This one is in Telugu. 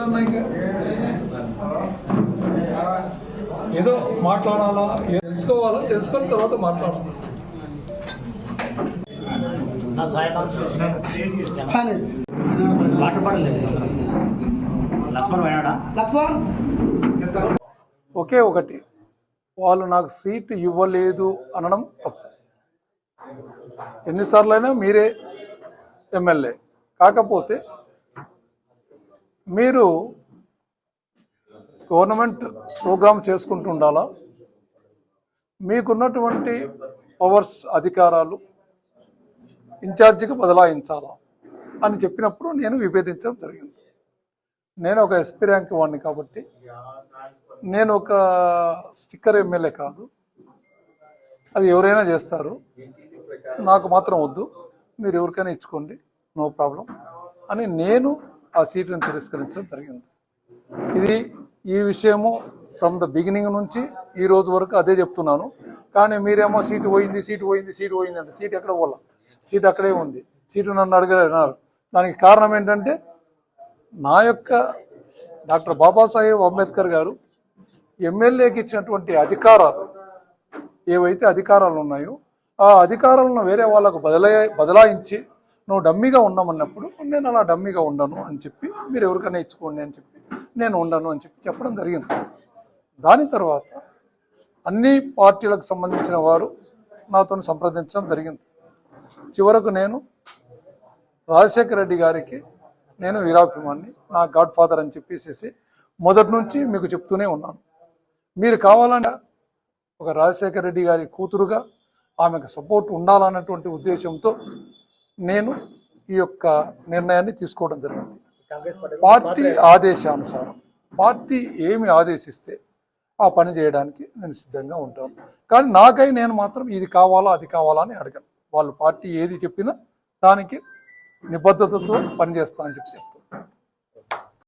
ఇంకా ఏదో మాట్లాడాలా? తెలుసుకోవాలా? తెలుసుకున్న తర్వాత మాట్లాడాలి? ఒకే ఒకటి. వాళ్ళు నాకు సీట్ ఇవ్వలేదు అనడం తప్పు. ఎన్నిసార్లైనా మీరే ఎమ్మెల్యే. కాకపోతే మీరు గవర్నమెంట్ ప్రోగ్రామ్ చేసుకుంటూ ఉండాలా మీకున్నటువంటి పవర్స్ అధికారాలు ఇన్ఛార్జికి బదలాయించాలా? అని చెప్పినప్పుడు నేను విభేదించడం జరిగింది. నేను ఒక ఎస్పీ ర్యాంక్ వాడిని కాబట్టి నేను ఒక స్టిక్కర్ ఎమ్మెల్యే కాదు. అది ఎవరైనా చేస్తారు. నాకు మాత్రం వద్దు. మీరు ఎవరికైనా ఇచ్చుకోండి. No problem. అని నేను ఆ సీటుని తిరస్కరించడం జరిగింది. ఇది ఈ విషయము ఫ్రమ్ ద బిగినింగ్ నుంచి ఈ రోజు వరకు అదే చెప్తున్నాను. కానీ మీరేమో సీటు పోయింది సీటు పోయింది సీటు పోయింది అంటే సీటు ఎక్కడ పోలా? సీటు అక్కడే ఉంది. సీటు నన్ను అడిగారు దానికి కారణం ఏంటంటే నా యొక్క డాక్టర్ బాబాసాహెబ్ అంబేద్కర్ గారు ఎమ్మెల్యేకి ఇచ్చినటువంటి అధికారాలు ఏవైతే అధికారాలు ఉన్నాయో ఆ అధికారాలను వేరే వాళ్ళకు బదలా బదలాయించి నువ్వు డమ్మీగా ఉండమన్నప్పుడు నేను అలా డమ్మీగా ఉండను అని చెప్పి మీరు ఎవరికైనా ఇచ్చుకోండి అని చెప్పి నేను ఉండను అని చెప్పి చెప్పడం జరిగింది. దాని తర్వాత అన్ని పార్టీలకు సంబంధించిన వారు నాతో సంప్రదించడం జరిగింది. చివరకు నేను రాజశేఖర రెడ్డి గారికి నేను వీరాభిమాన్ని నా గాడ్ ఫాదర్ అని చెప్పేసి మొదటి నుంచి మీకు చెప్తూనే ఉన్నాను. మీరు కావాలంటే ఒక రాజశేఖర రెడ్డి గారి కూతురుగా ఆమెకు సపోర్ట్ ఉండాలన్నటువంటి ఉద్దేశంతో నేను ఈ యొక్క నిర్ణయాన్ని తీసుకోవడం జరిగింది. పార్టీ ఆదేశానుసారం పార్టీ ఏమి ఆదేశిస్తే ఆ పని చేయడానికి నేను సిద్ధంగా ఉంటాను. కానీ నాకై నేను మాత్రం ఇది కావాలా అది కావాలా అని అడగను. వాళ్ళు పార్టీ ఏది చెప్పినా దానికి నిబద్ధతతో పనిచేస్తా అని చెప్పి చెప్తాను